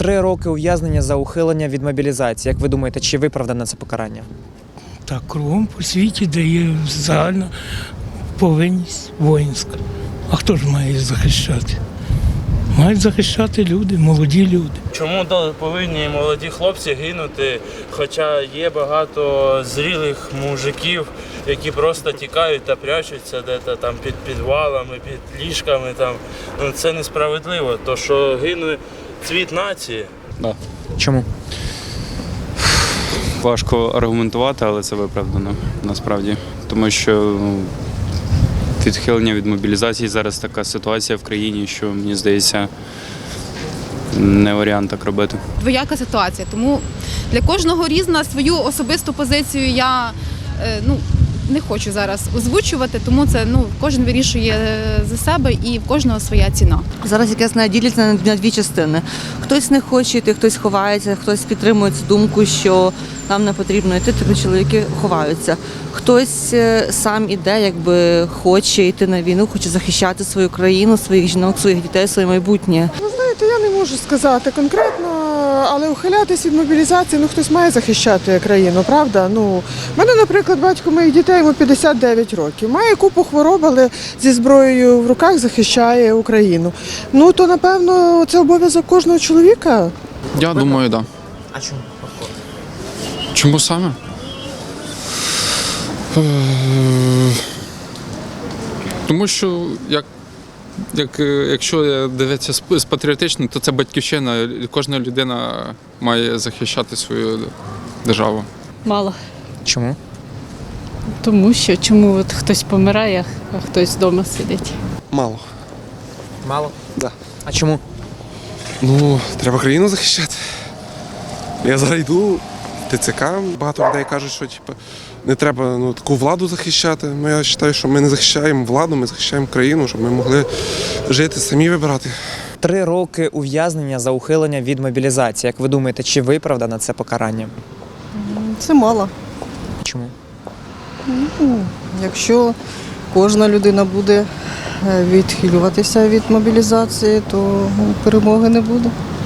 Три роки ув'язнення за ухилення від мобілізації. Як ви думаєте, чи виправдане це покарання? Так, кругом по світі, де є загальна повинність воїнська. А хто ж має їх захищати? Мають захищати люди, молоді люди. Чому повинні молоді хлопці гинути? Хоча є багато зрілих мужиків, які просто тікають та прячуться де-то там під підвалами, під ліжками. Там. Ну, це несправедливо. То що гине цвіт нації. Да. Чому? Важко аргументувати, але це виправдано насправді. Тому що ну, відхилення від мобілізації зараз така ситуація в країні, що мені здається, не варіант так робити. двояка ситуація. Тому для кожного різна свою особисту позицію я е, ну, не хочу зараз озвучувати, тому це ну, кожен вирішує е, за себе і в кожного своя ціна. Зараз, як я знаю, діляться на- на дві частини. Хтось не хоче йти, хтось ховається, хтось підтримує цю думку, що нам не потрібно йти, тобто чоловіки ховаються. Хтось е, сам іде, якби хоче йти на війну, хоче захищати свою країну, своїх жінок, своїх дітей, своє майбутнє. Знаєте, я не можу сказати конкретно, але ухилятись від мобілізації, ну хтось має захищати країну, правда? Ну, мене, наприклад, батько моїх дітей йому 59 років. Має купу хвороб, але зі зброєю в руках захищає Україну. Ну то напевно це обов'язок кожного чоловіка. Я думаю, так. Да. А чому? Чому саме? Е, Тому що як, як, е, якщо дивитися з, патріотично, то це батьківщина. Кожна людина має захищати свою державу. Мало. Чому? Тому що чому от хтось помирає, а хтось вдома сидить. Мало. Мало? Да. А чому? Ну, треба країну захищати. Я зараз йду ТЦК. Багато людей кажуть, що типу, не треба ну, таку владу захищати. Ну, я вважаю, що ми не захищаємо владу, ми захищаємо країну, щоб ми могли жити, самі вибирати. Три роки ув'язнення за ухилення від мобілізації. Як ви думаєте, чи виправдане це покарання? Це мало. Чому? Якщо кожна людина буде е, відхилюватися від мобілізації, то ну, перемоги не буде.